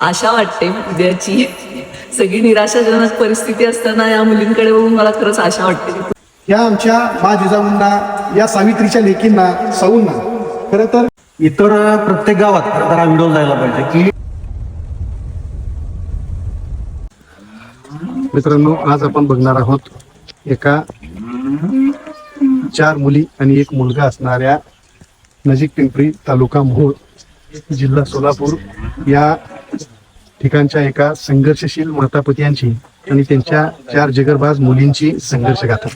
आशा वाटते उद्याची. सगळी निराशाजनक परिस्थिती असताना या मुलींकडे बघून मला खरंच आशा वाटते. या आमच्या मा जिजाऊंना या सावित्रीच्या लेकींना साऊंना. खरं तर इतर प्रत्येक गावात हा व्हिडिओ जायला पाहिजे की मित्रांनो आज आपण बघणार आहोत एका चार मुली आणि एक मुलगा असणाऱ्या नजीक पिंपरी तालुका मोहोळ जिल्हा सोलापूर या ठिकाणच्या एका संघर्षशील मातापत्यांची आणि त्यांच्या चार जगरबाज मुलींची संघर्ष गाथा.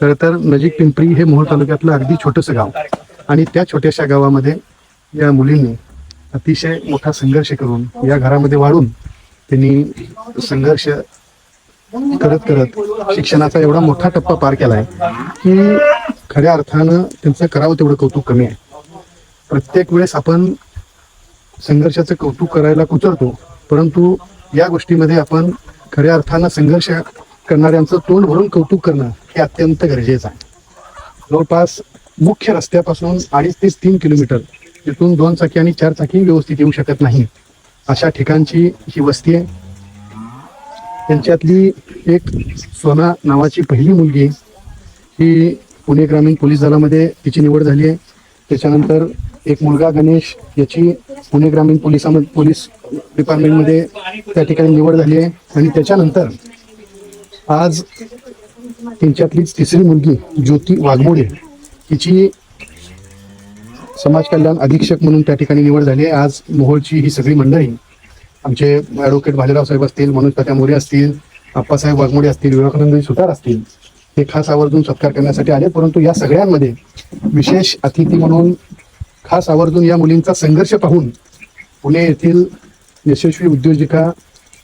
खरं तर नजीक पिंपरी हे मोहोळ तालुक्यातलं अगदी छोटंसं गाव. आणि त्या छोट्याशा गावामध्ये या मुलींनी अतिशय मोठा संघर्ष करून या घरामध्ये वाढून त्यांनी संघर्ष करत करत शिक्षणाचा एवढा मोठा टप्पा पार केलाय की खऱ्या अर्थानं त्यांचं करावं तेवढं कौतुक कमी आहे. प्रत्येक वेळेस आपण संघर्षाचं कौतुक करायला कुचरतो परंतु या गोष्टीमध्ये आपण खऱ्या अर्थानं संघर्ष करणाऱ्यांचं तोंड भरून कौतुक करणं हे अत्यंत गरजेचं आहे. जवळपास मुख्य रस्त्यापासून अडीच ते तीन किलोमीटर तिथून दोन चाकी आणि चार चाकी व्यवस्थित येऊ शकत नाही. अशा ठिकाणची ही वस्ती आहे. त्यांच्यातली एक सोना नावाची पहिली मुलगी ही पुणे ग्रामीण पोलीस दलामध्ये तिची निवड झाली आहे. त्याच्यानंतर एक मुलगा गणेश याची पुणे ग्रामीण पोलिसामध्ये पोलीस डिपार्टमेंटमध्ये त्या ठिकाणी निवड झाली आहे. आणि त्याच्यानंतर आज त्यांच्यातलीच तिसरी मुलगी ज्योती वाघमोडे हिची समाज कल्याण अधीक्षक म्हणून त्या ठिकाणी निवड झाली आहे. आज मोहोळची ही सगळी मंडळी आमचे ॲडव्होकेट भालेराव साहेब असतील मनोज तात्या मोरे असतील आप्पासाहेब वाघमोडे असतील विवेकानंद सुतार असतील हे खास आवर्जून सत्कार करण्यासाठी आले. परंतु या सगळ्यांमध्ये विशेष अतिथी म्हणून खास आवर्जून या मुलींचा संघर्ष पाहून पुणे येथील यशस्वी उद्योजिका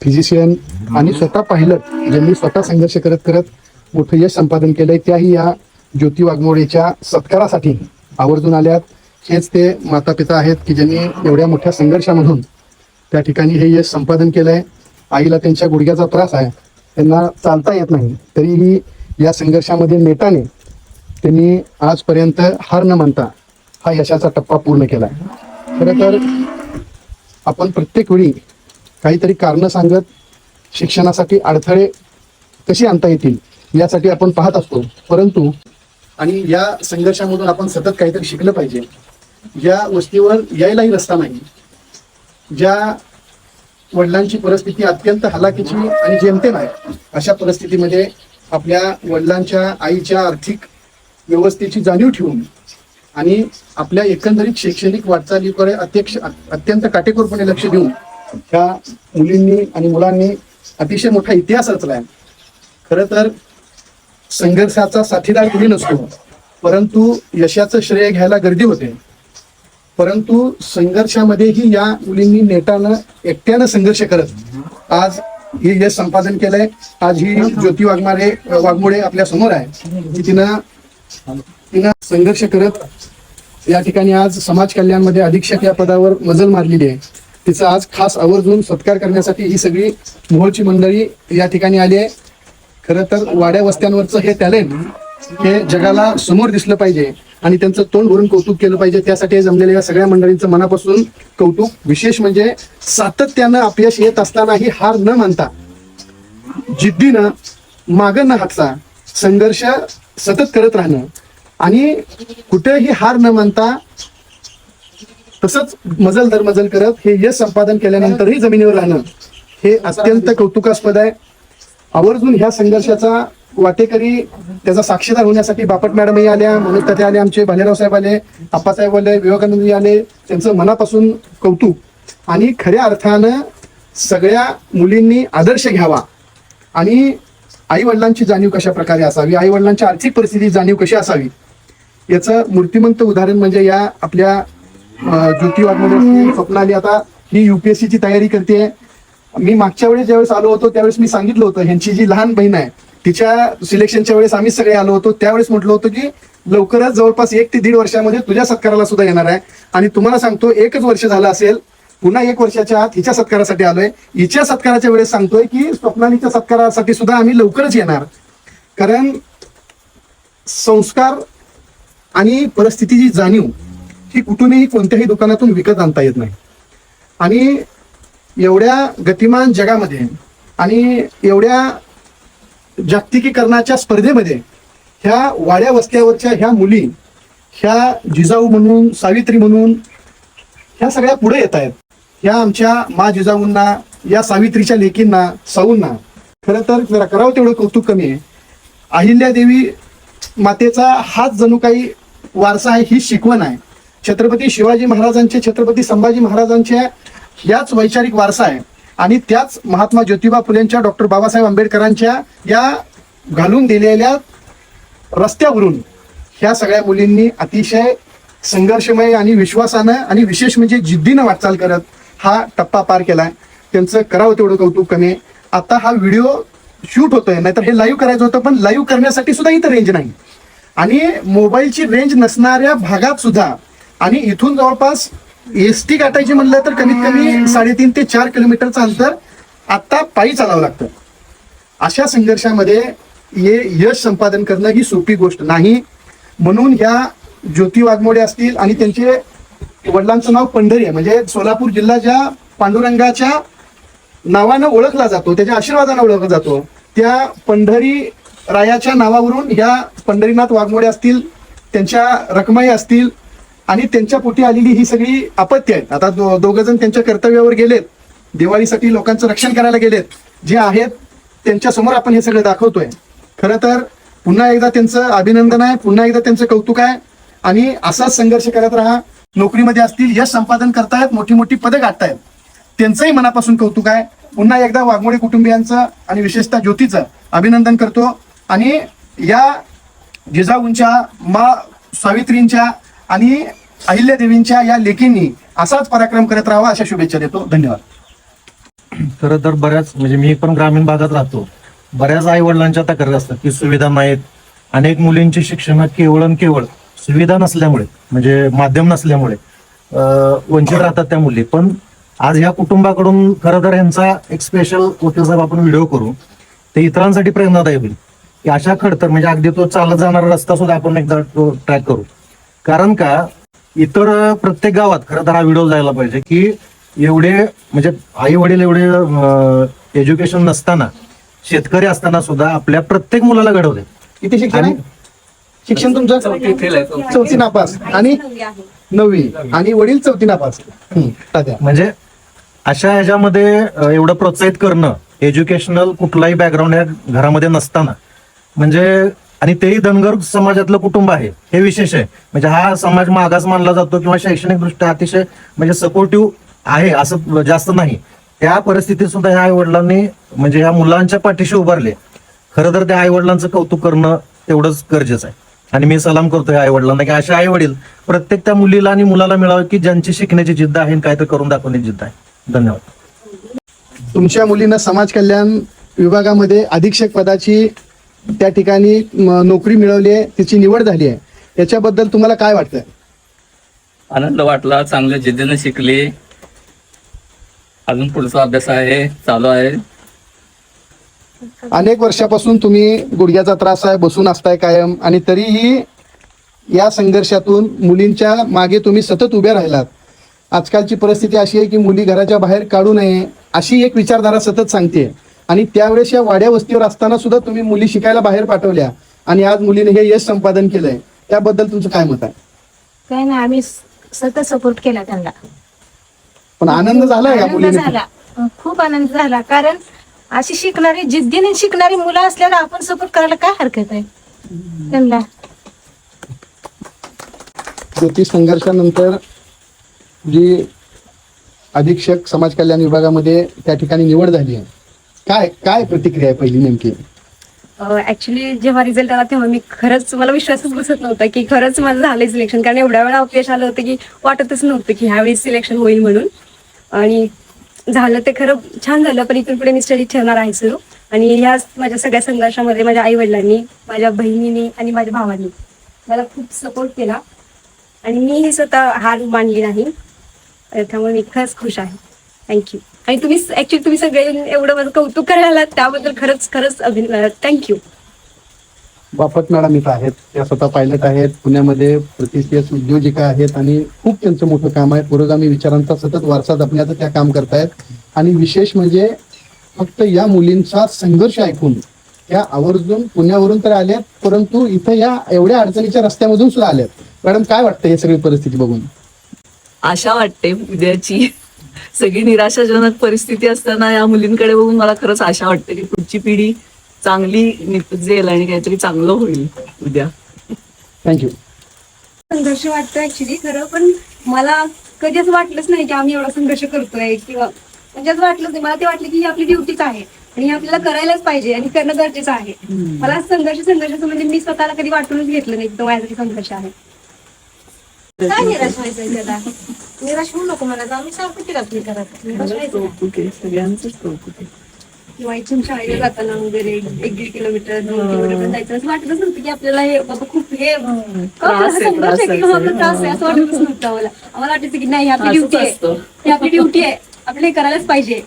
फिजिशियन आणि स्वतः पायलट ज्यांनी स्वतः संघर्ष करत करत मोठं यश संपादन केलंय त्याही या ज्योती वाघमोडेच्या सत्कारासाठी आवर्जून आल्यात. हेच ते माता पिता आहेत की ज्यांनी एवढ्या मोठ्या संघर्षामधून त्या ठिकाणी हे यश संपादन केलंय. आईला त्यांच्या गुडघ्याचा त्रास आहे. त्यांना चालता येत नाही. तरीही या संघर्षामध्ये नेटाने त्यांनी आजपर्यंत हार न मानता हा यशाचा टप्पा पूर्ण केला खरं तर आपण प्रत्येक वेळी काहीतरी कारणं सांगत शिक्षणासाठी अडथळे कशी आणता येतील यासाठी आपण पाहत असतो. परंतु आणि या संघर्षामधून आपण सतत काहीतरी शिकलं पाहिजे. ज्या वस्तीवर यायलाही रस्ता नाही. ज्या वडिलांची परिस्थिती अत्यंत हलाखीची आणि जेमतेम आहे अशा परिस्थितीमध्ये आपल्या वडिलांच्या आईच्या आर्थिक व्यवस्थेची जाणीव ठेवून आणि आपल्या एकंदरीत शैक्षणिक वाटचालीकडे अत्यक्ष अत्यंत काटेकोरपणे लक्ष देऊन ह्या मुलींनी आणि मुलांनी अतिशय मोठा इतिहास रचलाय. खरं तर संघर्षाचा साथीदार कुणी नसतो परंतु यशाचं श्रेय घ्यायला गर्दी होते. परंतु संघर्षामध्येही या मुलींनी नेटानं एकट्यानं संघर्ष करत आज हे यश संपादन केलंय. आज ही ज्योती वाघमारे वाघमोडे आपल्यासमोर आहे. तिनं संघर्ष करत या ठिकाणी आज समाज कल्याणमध्ये अधीक्षक या पदावर मजल मारलेली आहे. तिचा आज खास आवर्जून सत्कार करण्यासाठी ही सगळी मोहोळची मंडळी या ठिकाणी आली आहे. खरं तर वाड्या वस्त्यांवरचं हे टॅलेंट हे जगाला समोर दिसलं पाहिजे आणि त्यांचं तोंड भरून कौतुक केलं पाहिजे. त्यासाठी जमलेल्या या सगळ्या मंडळींचं मनापासून कौतुक विशेष म्हणजे सातत्यानं अपयश येत असतानाही हार न मानता जिद्दीनं मागं न हातचा संघर्ष सतत करत राहणं आणि कुठेही हार न मानता तसंच मजल दर मजल करत हे यश संपादन केल्यानंतरही जमिनीवर राहणं हे अत्यंत कौतुकास्पद आहे. आवर्जून ह्या संघर्षाचा वाटेकरी त्याचा साक्षीदार होण्यासाठी बापट मॅडमही आल्या मनोज तात्या आले आमचे भालेराव साहेब आले आप्पासाहेब आले विवेकानंदजी आले त्यांचं मनापासून कौतुक आणि खऱ्या अर्थानं सगळ्या मुलींनी आदर्श घ्यावा आणि आई वडिलांची जाणीव कशा प्रकारे असावी? आई वडिलांची आर्थिक परिस्थिती जाणीव कशी असावी? याचं मूर्तिमंत उदाहरण म्हणजे या आपल्या ज्योतिवाडमध्ये स्वप्नाली आता ही युपीएससी ची तयारी करते. मी मागच्या वेळेस ज्यावेळेस आलो होतो त्यावेळेस मी सांगितलं होतं ह्यांची जी लहान बहीण आहे तिच्या सिलेक्शनच्या वेळेस आम्ही सगळे आलो होतो. त्यावेळेस म्हटलं होतं की लवकरच जवळपास एक ते दीड वर्षामध्ये तुझ्या सत्काराला सुद्धा येणार आहे. आणि तुम्हाला सांगतो एकच वर्ष झालं असेल पुन्हा एक वर्षाच्या आत हिच्या सत्कारासाठी आलोय. हिच्या सत्काराच्या वेळेस सांगतोय की स्वप्नालीच्या सत्कारासाठी सुद्धा आम्ही लवकरच येणार. कारण संस्कार आणि परिस्थितीची जाणीव ही कुठूनही कोणत्याही दुकानातून विकत आणता येत नाही. आणि एवढ्या गतिमान जगामध्ये आणि एवढ्या जागतिकीकरणाच्या स्पर्धेमध्ये ह्या वाड्या वस्त्यावरच्या ह्या मुली ह्या जिजाऊ म्हणून सावित्री म्हणून ह्या सगळ्या पुढे येत आहेत. ह्या आमच्या मा जिजाऊंना या सावित्रीच्या लेकींना साऊंना खरं तर जरा करावं तेवढं कौतुक कमी आहे. अहिल्यादेवी मातेचा हाच जणू काही वारसा आहे ही शिकवण आहे. छत्रपती शिवाजी महाराजांचे छत्रपती संभाजी महाराजांच्या याच वैचारिक वारसा आहे. आणि त्याच महात्मा ज्योतिबा फुलेंच्या डॉक्टर बाबासाहेब आंबेडकरांच्या या घालून दिलेल्या रस्त्यावरून ह्या सगळ्या मुलींनी अतिशय संघर्षमय आणि विश्वासानं आणि विशेष म्हणजे जिद्दीनं वाटचाल करत हा टप्पा पार केलाय. त्यांचं करावं तेवढं कौतुक कमी आता हा व्हिडिओ शूट होतोय नाहीतर हे लाईव्ह करायचं होतं पण लाईव्ह करण्यासाठी सुद्धा इथं रेंज नाही. आणि मोबाईलची रेंज नसणाऱ्या भागात सुद्धा आणि इथून जवळपास एस टी गाठायची म्हणलं तर कमीत कमी साडेतीन ते चार किलोमीटरचं अंतर आता पायी चालावं लागतं. अशा संघर्षामध्ये हे यश संपादन करणं ही सोपी गोष्ट नाही. म्हणून ह्या ज्योती वाघमोडे असतील आणि त्यांचे वडिलांचं नाव पंढरी आहे म्हणजे सोलापूर जिल्हा ज्या पांडुरंगाच्या नावानं ओळखला जातो त्याच्या आशीर्वादानं ओळखला जातो त्या पंढरी रायाच्या नावावरून ह्या पंढरीनाथ वाघमोडे असतील त्यांच्या रकमाई असतील आणि त्यांच्या पोटी आलेली ही सगळी आपत्ती आहेत. आता दो दोघं जण त्यांच्या कर्तव्यावर गेलेत. दिवाळीसाठी लोकांचं रक्षण करायला गेलेत. जे आहेत त्यांच्यासमोर आपण हे सगळं दाखवतोय. खरं तर पुन्हा एकदा त्यांचं अभिनंदन आहे पुन्हा एकदा त्यांचं कौतुक आहे. आणि असाच संघर्ष करत राहा. नोकरीमध्ये असतील यश संपादन करतायत मोठी मोठी पदं गाठतायत. त्यांचंही मनापासून कौतुक आहे. पुन्हा एकदा वाघमोडे कुटुंबियांचं आणि विशेषतः ज्योतीचं अभिनंदन करतो. आणि या जिजाऊंच्या मा सावित्रींच्या आणि अहिल्यादेवींच्या या लेखींनी असाच पराक्रम करत राहावा अशा शुभेच्छा देतो. धन्यवाद. खरं तर बऱ्याच म्हणजे मी पण ग्रामीण भागात राहतो. बऱ्याच आई वडिलांच्या तक्रारी असतात की सुविधा नाहीत. अनेक मुलींची शिक्षण केवळ आणि केवळ सुविधा नसल्यामुळे म्हणजे माध्यम नसल्यामुळे वंचित राहतात त्या मुली. पण आज ह्या कुटुंबाकडून खरं तर यांचा एक स्पेशल वकील साहेब आपण व्हिडिओ करू. ते इतरांसाठी प्रेरणादायी होईल. की अशा खडतर म्हणजे अगदी तो चालत जाणारा रस्ता सुद्धा आपण एकदा तो ट्रॅक करू. कारण का इतर प्रत्येक गावात खरं तर हा व्हिडिओ जायला पाहिजे की एवढे म्हणजे आई वडील एवढे एज्युकेशन नसताना शेतकरी असताना सुद्धा आपल्या प्रत्येक मुलाला घडवले. किती शिक्षण आहे? शिक्षण तुमचं? चौथी नापास. आणि नववी. आणि वडील चौथी नापास. म्हणजे अशा ह्याच्यामध्ये एवढं प्रोत्साहित करणं एज्युकेशनल कुठलाही बॅकग्राऊंड या घरामध्ये नसताना म्हणजे आणि तेही धनगर समाजातलं कुटुंब आहे. हे विशेष आहे. म्हणजे हा समाज मागास मानला जातो किंवा शैक्षणिक दृष्ट्या अतिशय म्हणजे सपोर्टिव्ह आहे असं जास्त नाही. त्या परिस्थितीत सुद्धा ह्या आई वडिलांनी म्हणजे ह्या मुलांच्या पाठीशी उभारले. खरं तर त्या आई वडिलांचं कौतुक करणं तेवढंच गरजेचं आहे. आणि मी सलाम करतोय आई वडिलांना की अशा आई वडील प्रत्येक त्या मुलीला आणि मुलाला मिळावं की ज्यांची शिकण्याची जिद्द आहे आणि तर करून दाखवण्याची जिद्द आहे. धन्यवाद. तुमच्या मुलीनं समाज कल्याण विभागामध्ये अधीक्षक पदाची त्या ठिकाणी नोकरी मिळवली आहे तिची निवड झाली आहे. याच्याबद्दल तुम्हाला काय वाटतं आनंद वाटला चांगल्या जिद्दीने शिकली. अजून पुढचा अभ्यास आहे चालू आहे. अनेक वर्षापासून तुम्ही गुडघ्याचा त्रास आहे बसून असताय कायम आणि तरीही या संघर्षातून मुलींच्या मागे तुम्ही सतत उभे राहिलात. आजकालची परिस्थिती अशी आहे की मुली घराच्या बाहेर काढू नये अशी एक विचारधारा सतत सांगते आणि त्यावेळेस या वाड्या वस्तीवर असताना सुद्धा तुम्ही मुली शिकायला बाहेर पाठवल्या. आणि आज मुलीने हे यश संपादन केलंय. त्याबद्दल तुमचं काय मत आहे? काय नाही आम्ही सतत सपोर्ट केला त्यांना. पण आनंद झाला या आनंद मुलीने? झाला. अं, खूप आनंद झाला. कारण अशी शिकणारी जिद्दीने शिकणारी मुलं असल्यावर आपण सपोर्ट करायला काय हरकत आहे? त्यांना. ज्योती संघर्षानंतर जी अधीक्षक समाज कल्याण विभागामध्ये त्या ठिकाणी निवड झाली आहे. काय काय प्रतिक्रिया आहे पहिली नेमकी? ऍक्च्युली जेव्हा रिझल्ट आला तेव्हा मी खरंच मला विश्वासच बसत नव्हता की खरंच माझं झालंय सिलेक्शन कारण एवढ्या वेळा अपयश आलं होतं की वाटतच नव्हतं की ह्यावेळी सिलेक्शन होईल म्हणून. आणि झालं ते खरं छान झालं पण इथून पुढे मी स्टडी ठेवणार आहे सुरू. आणि ह्या माझ्या सगळ्या संघर्षामध्ये माझ्या आई वडिलांनी माझ्या बहिणीने आणि माझ्या भावांनी मला खूप सपोर्ट केला. आणि मीही स्वतः हार मानली नाही. त्यामुळे मी खरंच खुश आहे. थँक्यू आणि तुम्ही ऍक्च्युली तुम्ही सगळे एवढं माझं कौतुक करायला आलात त्याबद्दल खरंच खरंच अभिन थँक्यू बापट मॅडम इथं आहेत. त्या स्वतः पायलट आहेत. पुण्यामध्ये प्रतिष्ठित उद्योजिका आहेत आणि खूप त्यांचं मोठं काम आहे. पुरोगामी विचारांचा सतत वारसा जपण्याचं त्या काम करतायत. आणि विशेष म्हणजे फक्त या मुलींचा संघर्ष ऐकून त्या आवर्जून पुण्यावरून तर आल्यात परंतु इथं या एवढ्या अडचणीच्या रस्त्यामधून सुद्धा आल्यात मॅडम काय वाटतं हे सगळी परिस्थिती बघून? आशा वाटते उद्याची. सगळी निराशाजनक परिस्थिती असताना या मुलींकडे बघून मला खरंच आशा वाटते की पुढची पिढी चांगली निपजेल आणि काहीतरी चांगलं होईल उद्या. थँक्यू संघर्ष वाटतो ऍक्च्युली खरं पण मला कधी असं वाटलंच नाही की आम्ही एवढा संघर्ष करतोय किंवा म्हणजे असं वाटलं नाही. मला ते वाटलं की ही आपली ड्युटीच आहे आणि हे आपल्याला करायलाच पाहिजे आणि करणं गरजेचं आहे. मला संघर्ष संघर्षाचं म्हणजे मी स्वतःला कधी वाटूनच घेतलं नाही तो माझ्यासाठी संघर्ष आहे. काय निराश व्हायचं त्याला निराश होऊ नको मला आम्ही सांगतो तिला आपली करायचं निराश व्हायचं नाही. कौतुक आहे सगळ्यांचंच कौतुक आहे किंवा इथून शाळेला जाताना वगैरे एक दीड किलोमीटर दोन किलोमीटर जायचं असं वाटतच नव्हतं की आपल्याला हे बाबा खूप हे का आपल्याला त्रास आहे, संघर्ष आहे की त्रास हा आहे. आपला त्रास आहे असं वाटतच नव्हतं आम्हाला आम्हाला वाटायचं की नाही ही आपली ड्युटी आहे असतं. ही आपली ड्युटी आहे आपल्याला हे करायलाच पाहिजे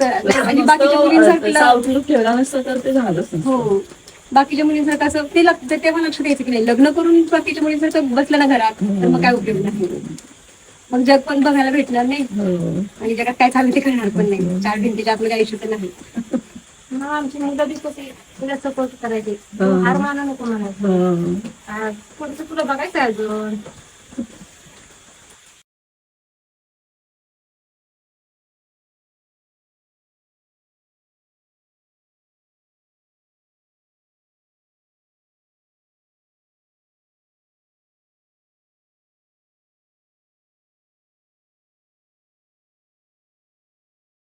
तर- आणि बाकीच्या मुलींसारखं आउटलुक ठेवला नसतं तर ते झालंच नसतं. हो बाकीच्या मुलींसारखं असं ते लक्ष तेव्हा लक्ष द्यायचं की नाही लग्न करून बाकीच्या मुलींसारखं बसलं ना घरात तर मग काय उपयोग नाही. मग जग पण बघायला भेटणार नाही. हो. आणि जगात काय चालू ते कळणार पण नाही. चार भिंतीच्या आपलं काही तर नाही. मग आमची मुलं बी कशी तिला सपोर्ट करायची. हार माना नको म्हणायचं. हं. पुढचं तुला बघायचं आहे अजून.